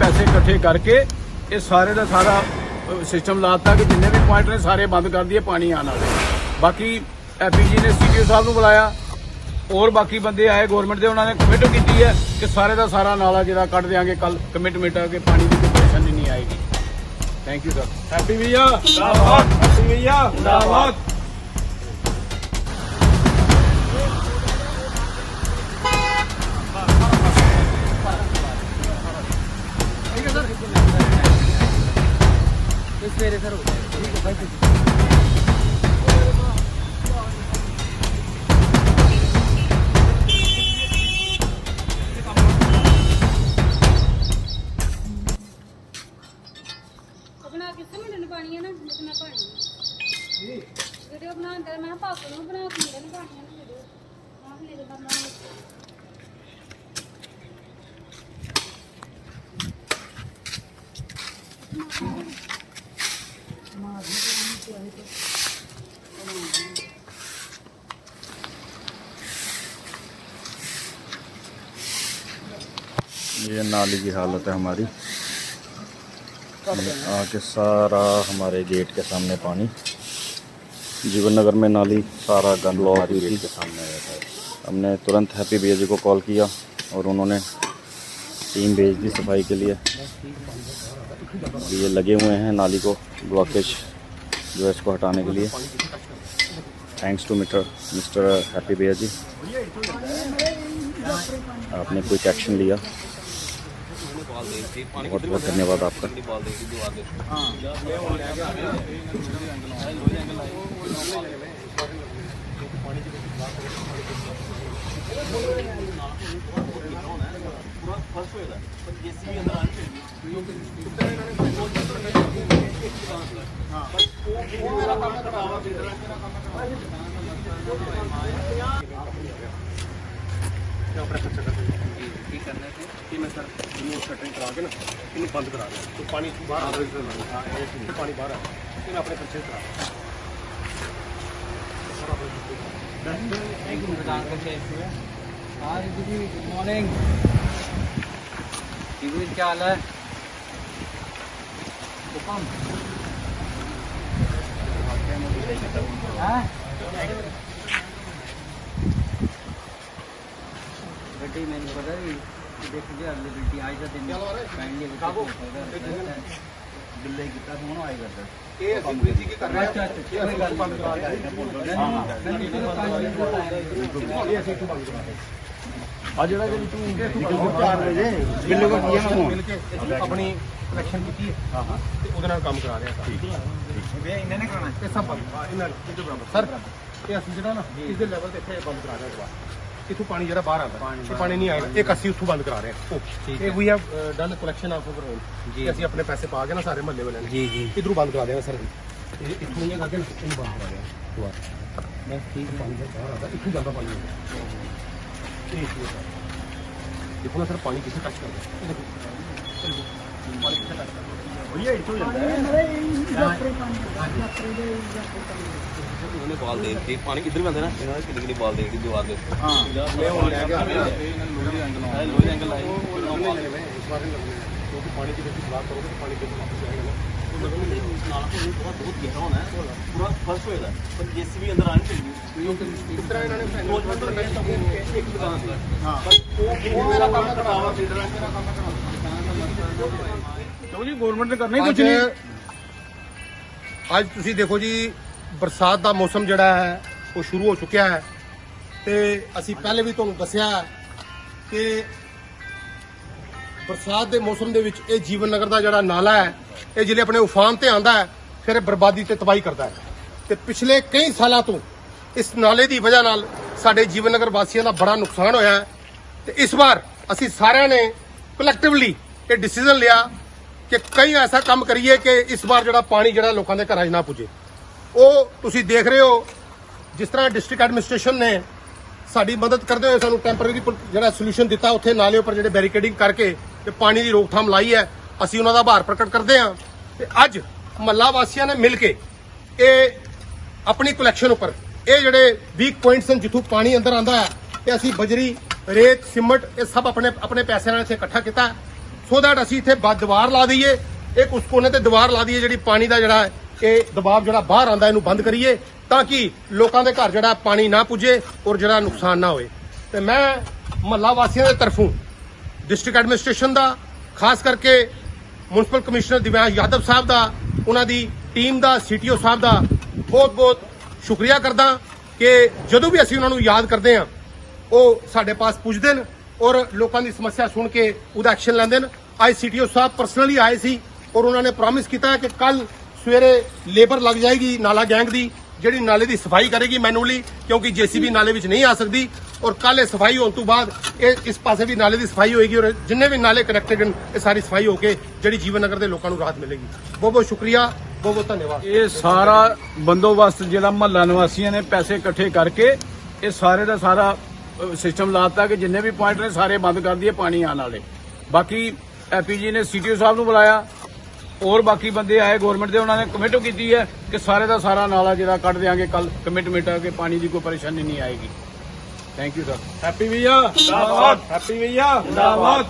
ਪੈਸੇ ਇਕੱਠੇ ਕਰਕੇ ਇਹ ਸਾਰੇ ਦਾ ਸਾਰਾ ਸਿਸਟਮ ਲਾਤਾ ਕਿ ਜਿੰਨੇ ਵੀ ਪੁਆਇੰਟ ਨੇ ਸਾਰੇ ਬੰਦ ਕਰ ਦਈਏ ਪਾਣੀ ਆਉਣ ਵਾਲੇ। ਬਾਕੀ ਐਪੀਜੀ ਨੇ ਸੀਟੀਓ ਸਾਹਿਬ ਨੂੰ ਬੁਲਾਇਆ। ਹੋਰ ਬਾਕੀ ਬੰਦੇ ਆਏ ਗਵਰਨਮੈਂਟ ਦੇ ਉਹਨਾਂ ਨੇ ਕਮਿਟ ਕੀਤੀ ਹੈ ਕਿ ਸਾਰੇ ਦਾ ਸਾਰਾ ਨਾਲਾ ਜਿਹੜਾ ਕੱਢ ਦਿਆਂਗੇ ਕੱਲ ਕਮਿਟਮੈਂਟ ਹੈ ਕਿ ਪਾਣੀ ਦੀ ਕੋਈ ਪਰੇਸ਼ਾਨੀ ਨਹੀਂ ਆਏਗੀ ਥੈਂਕ ਯੂ ਸਰ ਹੈਪੀ ਵੀਆ ਜਿੰਦਾਬਾਦ ਹੈਪੀ ਵੀਆ ਜਿੰਦਾਬਾਦ ਬਣਾ ਕੇ ਤੇ ਮੈਨੂੰ ਪਾਣੀ ਹੈ ਨਾ ਲਿਖਣਾ ਪਾਣੀ ਵੀਡੀਓ ਬਣਾਉਂਦਾ ਮੈਂ ਪਾਪਾ ਨੂੰ ਬਣਾ ਕੇ ਮੇਰੇ ਨੂੰ ਪਾਣੀ ਹੈ ਨਾ ਵੀਡੀਓ ਹਾਂ ਮੇਰੇ ਦਾ ਨਾਮ ये नाली की हालत है हमारी। आके सारा हमारे गेट के सामने पानी। जीवन नगर में नाली सारा गंद ब्लॉक हुई थी। सामने हमने तुरंत हैप्पी भैया जी को कॉल किया और उन्होंने टीम भेज दी सफ़ाई के लिए। ये लगे हुए हैं नाली को ब्लॉकेज। जो है इसको हटाने के लिए। Thanks to mister mister happy भैया जी आपने क्विक एक्शन लिया। बहुत बहुत धन्यवाद आपका। ਇਹ ਮੇਰਾ ਕੰਮ ਕਰਾਵਾ ਬਿਜਰਾ ਮੇਰਾ ਕੰਮ ਕਰਾਵਾ ਜੋ ਪ੍ਰੈਸ਼ਰ ਚੱਕਰ ਕੀ ਕਰਨਾ ਹੈ ਕਿ ਮੈਂ ਸਰ ਇਹਨੂੰ ਸ਼ਟਰਿੰਗ ਕਰਾ ਕੇ ਨਾ ਇਹਨੂੰ ਬੰਦ ਕਰਾ ਦੇ ਤੇ ਪਾਣੀ ਬਾਹਰ ਆ ਰਿਹਾ ਹੈ ਇਹ ਪਾਣੀ ਬਾਹਰ ਆ ਇਹਨੂੰ ਆਪਣੇ ਪਿੱਛੇ ਕਰਾ ਥੈਂਕ ਯੂ ਬਤਾ ਕੇ ਚੈੱਕ ਹੋਇਆ ਹਾਂ ਜੀ ਗੁੱਡ ਮਾਰਨਿੰਗ ਕੀ ਹਾਲ ਹੈ ਹੁਕਮ ਗੱਡੀ ਮੈਨੂੰ ਪਤਾ ਵੀ ਦੇਖ ਗਿਆ ਅਗਲੀ ਗੱਡੀ ਆਈ ਤਾਂ ਦਿਨ ਕਾਇੰਡਲੀ ਬਿੱਲੇ ਕੀਤਾ ਹੁਣ ਆਈ ਕਰਦਾ। ਇਹ ਅਸੀਂ ਪੂਰੀ ਜੀ ਕੀ ਕਰ ਰਹੇ ਹਾਂ ਕੋਈ ਗੱਲ ਬੰਦ ਕਰਾ ਦੇ ਇਹ ਅਸੀਂ ਬੰਦ ਕਰਾ ਦੇ ਆ ਜਿਹੜਾ ਜੇ ਤੂੰ ਨਿਕਲ ਕੇ 4 ਵਜੇ। ਬਿੱਲੇ ਕੋ ਕੀ ਹੈ ਮੈਨੂੰ ਆਪਣੀ ਕਲੈਕਸ਼ਨ ਕੀਤੀ ਹੈ। ਹਾਂ ਹਾਂ। ਤੇ ਉਹਦੇ ਨਾਲ ਕੰਮ ਕਰਾ ਰਿਹਾ ਸਰ। ਠੀਕ ਵੇ ਇਹਨਾਂ ਨੇ ਕਰਾਣਾ ਇਹ ਸਭ ਬੰਦ। ਹਾਂ, ਇਹਨਾਂ ਨੇ ਇਹਦੇ ਬਰਾਬਰ ਸਰ ਇਹ ਅਸੀਂ ਜਿਹੜਾ ਨਾ ਇਸ ਦੇ ਲੈਵਲ ਤੇ ਇੱਥੇ ਬੰਦ ਕਰਾ ਰਹੇ ਹਾਂ ਦੁਬਾਰਾ। ਪਾਣੀ ਜਿਹੜਾ ਬਾਹਰ ਆਉਂਦਾ ਇਹ ਪਾਣੀ ਨਹੀਂ ਆਇਆ। ਇੱਕ ਅਸੀਂ ਉੱਥੋਂ ਬੰਦ ਕਰਾ ਰਹੇ ਹਾਂ। ਉਹ ਇਹ we have done collection of our ਜੀ। ਅਸੀਂ ਆਪਣੇ ਪੈਸੇ ਪਾ ਕੇ ਨਾ ਸਾਰੇ ਮਹੱਲੇ ਵਾਲਿਆਂ ਨੇ। ਜੀ ਜੀ। ਇਧਰੋਂ ਬੰਦ ਕਰਾ ਦਿਆਂਗੇ ਸਰ ਇਹ ਇੱਥੋਂ ਇਹ ਕਰਕੇ ਨਾ ਇਹਨੂੰ ਬੰਦ ਕਰਾ ਦਿਆਂਗੇ ਦੁਬਾਰਾ। ਬਸ ਠੀਕ ਪਾਣੀ ਦਾ ਬਾਹਰ ਆਉਂਦਾ ਇੱਥੋਂ ਜਾਂਦਾ ਪਾਣੀ। ਆਉਂਦਾ। ਹੈ। ਸਰ। ਦੇਖੋ ਸਰ ਪਾਣੀ ਕਿੱਥੇ ਟੱਚ ਕਰਦਾ। ਇਹ ਦੇਖੋ। ਇਹ ਦੇਖੋ, ਪਾਣੀ ਕਿੱਥੇ ਟੱਚ ਕਰਦਾ ਭਈਆ ਇੱਥੋਂ ਜਾਂਦਾ ਉਹਨੇ ਬਾਲ ਦੇ ਦਿੱਤੀ ਪਾਣੀ ਕਿੱਧਰ ਪੈਂਦਾ ਨਾ ਇਹਨਾਂ ਨੇ ਕਿੰਨੀ ਕਿੰਨੀ ਬਾਲ ਦੇ ਦਿੱਤੀ ਦੀਵਾਰ ਦੇ ਉੱਤੇ हाँ। ਮੈਂ ਹੁਣ ਲੈ ਗਿਆ ਲੋਹੇ ਐਂਗਲ ਲਾਏ ਕਿਉਂਕਿ ਪਾਣੀ ਦੀ ਤੁਸੀਂ ਸਲਾਹ ਕਰੋਗੇ ਤਾਂ ਪਾਣੀ ਕਿੱਥੇ ਵਾਪਸ ਆਏਗਾ ਨਾ ਨਾਲ ਉਹ ਥੋੜਾ ਬਹੁਤ ਗਹਿਰਾ ਹੋਣਾ ਹੈ ਪੂਰਾ ਕਿਉਂ ਜੀ ਗਵਰਨਮੈਂਟ ਨੇ ਕਰਨਾ ਹੀ ਕੁਝ ਅੱਜ ਨਹੀਂ। ਅੱਜ ਤੁਸੀਂ ਦੇਖੋ ਜੀ ਬਰਸਾਤ ਦਾ ਮੌਸਮ ਜਿਹੜਾ ਹੈ ਉਹ ਸ਼ੁਰੂ ਹੋ ਚੁੱਕਿਆ ਹੈ। ਤੇ ਅਸੀਂ ਪਹਿਲੇ ਵੀ ਤੁਹਾਨੂੰ ਦੱਸਿਆ ਕਿ ਬਰਸਾਤ ਦੇ ਮੌਸਮ ਦੇ ਵਿੱਚ ਇਹ ਜੀਵਨ ਨਗਰ ਦਾ ਜਿਹੜਾ ਨਾਲਾ ਹੈ ਇਹ ਜਿਹੜੇ ਆਪਣੇ ਉਫਾਨ ਤੇ ਆਂਦਾ ਹੈ ਫਿਰ ਇਹ ਬਰਬਾਦੀ ਤੇ ਤਬਾਹੀ ਕਰਦਾ ਹੈ। ਤੇ ਪਿਛਲੇ ਕਈ ਸਾਲਾਂ ਤੋਂ ਇਸ ਨਾਲੇ ਦੀ ਵਜ੍ਹਾ ਨਾਲ ਸਾਡੇ ਜੀਵਨ ਨਗਰ ਵਾਸੀਆਂ ਦਾ ਬੜਾ ਨੁਕਸਾਨ ਹੋਇਆ ਹੈ। ਤੇ ਇਸ ਵਾਰ ਅਸੀਂ ਸਾਰਿਆਂ ਨੇ ਕਲੈਕਟਿਵਲੀ ਇਹ ਡਿਸੀਜਨ ਲਿਆ ਕਿ ਕਈ ਐਸਾ ਕੰਮ ਕਰੀਏ ਕਿ ਇਸ ਵਾਰ ਜਿਹੜਾ ਪਾਣੀ ਜਿਹੜਾ ਲੋਕਾਂ ਦੇ ਘਰਾਂ 'ਚ ਨਾ ਪੁੱਜੇ। ਉਹ ਤੁਸੀਂ ਦੇਖ ਰਹੇ ਹੋ, ਜਿਸ ਤਰ੍ਹਾਂ ਡਿਸਟ੍ਰਿਕਟ ਐਡਮਿਨਿਸਟ੍ਰੇਸ਼ਨ ਨੇ ਸਾਡੀ ਮਦਦ ਕਰਦੇ ਹੋਏ ਸਾਨੂੰ ਟੈਂਪਰੇਰੀ ਜਿਹੜਾ ਸੋਲੂਸ਼ਨ ਦਿੱਤਾ, ਉੱਥੇ ਨਾਲੇ ਉੱਪਰ ਜਿਹੜੇ ਬੈਰੀਕੇਡਿੰਗ ਕਰਕੇ ਤੇ ਪਾਣੀ ਦੀ ਰੋਕਥਾਮ ਲਾਈ ਹੈ, ਅਸੀਂ ਉਹਨਾਂ ਦਾ ਆਭਾਰ ਪ੍ਰਗਟ ਕਰਦੇ ਹਾਂ। ਤੇ ਅੱਜ ਮੱਲਾ ਵਾਸੀਆਂ ਨੇ ਮਿਲ ਕੇ ਇਹ ਆਪਣੀ ਕਲੈਕਸ਼ਨ ਉੱਪਰ, ਇਹ ਜਿਹੜੇ ਵੀਕ ਪੁਆਇੰਟਸ ਹਨ ਜਿੱਥੋਂ ਪਾਣੀ ਅੰਦਰ ਆਂਦਾ ਹੈ, ਤੇ ਅਸੀਂ ਬਜਰੀ, ਰੇਤ, ਸਿਮਟ, ਇਹ ਸਭ ਆਪਣੇ ਆਪਣੇ ਪੈਸੇ ਨਾਲ ਇੱਥੇ ਇਕੱਠਾ ਕੀਤਾ। ਸੋ ਦੈਟ ਅਸੀਂ ਇੱਥੇ ਬਾ- ਦੀਵਾਰ ਲਾ ਦਈਏ। ਇੱਕ ਉਸ ਕੋਨੇ ਤੇ ਦੀਵਾਰ ਲਾ ਦਈਏ, ਜਿਹੜੀ ਪਾਣੀ ਦਾ ਜਿਹੜਾ ਇਹ ਦਬਾਅ ਜਿਹੜਾ ਬਾਹਰ ਆਂਦਾ ਇਹਨੂੰ ਬੰਦ ਕਰੀਏ ਤਾਂ ਕਿ ਲੋਕਾਂ ਦੇ ਘਰ ਜਿਹੜਾ ਪਾਣੀ ਨਾ ਪੁੱਜੇ ਔਰ ਜਿਹੜਾ ਨੁਕਸਾਨ ਨਾ ਹੋਵੇ ਤੇ ਮੈਂ ਮਹੱਲਾ ਵਾਸੀਆਂ ਦੇ ਤਰਫੋਂ ਡਿਸਟ੍ਰਿਕਟ ਐਡਮਿਨਿਸਟ੍ਰੇਸ਼ਨ ਦਾ, ਖਾਸ ਕਰਕੇ ਮਿਊਨਿਸਪਲ ਕਮਿਸ਼ਨਰ ਦਿਵਿਆਂਸ਼ ਯਾਦਵ ਸਾਹਿਬ ਦਾ, ਉਹਨਾਂ ਦੀ ਟੀਮ ਦਾ, ਸੀਟੀਓ ਸਾਹਿਬ ਦਾ ਬਹੁਤ ਬਹੁਤ ਸ਼ੁਕਰੀਆ ਕਰਦਾ ਕਿ ਜਦੋਂ ਵੀ ਅਸੀਂ ਉਹਨਾਂ ਨੂੰ ਯਾਦ ਕਰਦੇ ਹਾਂ, ਉਹ ਸਾਡੇ ਪਾਸ ਪੁੱਜਦੇ ਨੇ ਔਰ ਲੋਕਾਂ ਦੀ ਸਮੱਸਿਆ ਸੁਣ ਕੇ ਉਹਦਾ ਐਕਸ਼ਨ ਲੈਂਦੇ ਨੇ। ਅੱਜ ਸੀਟੀਓ ਸਾਹਿਬ ਪਰਸਨਲੀ ਆਏ ਸੀ ਔਰ ਉਹਨਾਂ ਨੇ ਪ੍ਰੋਮਿਸ ਕੀਤਾ ਕਿ ਕੱਲ ਸਵੇਰੇ ਲੇਬਰ ਲੱਗ ਜਾਏਗੀ ਨਾਲਾ ਗੈਂਗ ਦੀ, ਜਿਹੜੀ ਨਾਲੇ ਦੀ ਸਫ਼ਾਈ ਕਰੇਗੀ ਮੈਨੂਅਲੀ ਕਿਉਂਕਿ ਜੀਸੀਬੀ ਨਾਲੇ ਵਿੱਚ ਨਹੀਂ ਆ ਸਕਦੀ ਔਰ ਕੱਲ ਇਹ ਸਫ਼ਾਈ ਹੋਣ ਤੋਂ ਬਾਅਦ ਇਹ ਇਸ ਪਾਸੇ ਵੀ ਨਾਲੇ ਦੀ ਸਫ਼ਾਈ ਹੋਏਗੀ ਔਰ ਜਿੰਨੇ ਵੀ ਨਾਲੇ ਕਨੈਕਟਡ ਹਨ, ਇਹ ਸਾਰੀ ਸਫ਼ਾਈ ਹੋ ਕੇ ਜਿਹੜੀ ਜੀਵਨ ਨਗਰ ਦੇ ਲੋਕਾਂ ਨੂੰ ਰਾਹਤ ਮਿਲੇਗੀ। ਬਹੁਤ ਬਹੁਤ ਸ਼ੁਕਰੀਆ, ਬਹੁਤ ਬਹੁਤ ਧੰਨਵਾਦ। ਇਹ ਸਾਰਾ ਬੰਦੋਬਸਤ ਜਿਹੜਾ ਮਹੱਲਾ ਨਿਵਾਸੀਆਂ ਨੇ ਪੈਸੇ ਇਕੱਠੇ ਕਰਕੇ ਇਹ ਸਾਰੇ ਦਾ ਸਾਰਾ ਸਿਸਟਮ ਲਾਤਾ ਕਿ ਜਿੰਨੇ ਵੀ ਪੁਆਇੰਟ ਨੇ ਸਾਰੇ ਬੰਦ ਕਰ ਦਈਏ ਪਾਣੀ ਆਉਣ ਵਾਲੇ। ਬਾਕੀ ਐਪੀਜੀ ਨੇ ਸੀਟੀਓ ਸਾਹਿਬ ਨੂੰ ਬੁਲਾਇਆ। ਹੋਰ ਬਾਕੀ ਬੰਦੇ ਆਏ ਗਵਰਨਮੈਂਟ ਦੇ ਉਹਨਾਂ ਨੇ ਕਮਿਟ ਕੀਤੀ ਹੈ ਕਿ ਸਾਰੇ ਦਾ ਸਾਰਾ ਨਾਲਾ ਜਿਹੜਾ ਕੱਢ ਦਿਆਂਗੇ ਕੱਲ ਕਮਿਟਮੈਂਟ ਹੈ ਕਿ ਪਾਣੀ ਦੀ ਕੋਈ ਪਰੇਸ਼ਾਨੀ ਨਹੀਂ ਆਏਗੀ। ਥੈਂਕ ਯੂ ਸਰ ਹੈਪੀ ਭਈਆ ਜਿੰਦਾਬਾਦ ਹੈਪੀ ਭਈਆ ਜਿੰਦਾਬਾਦ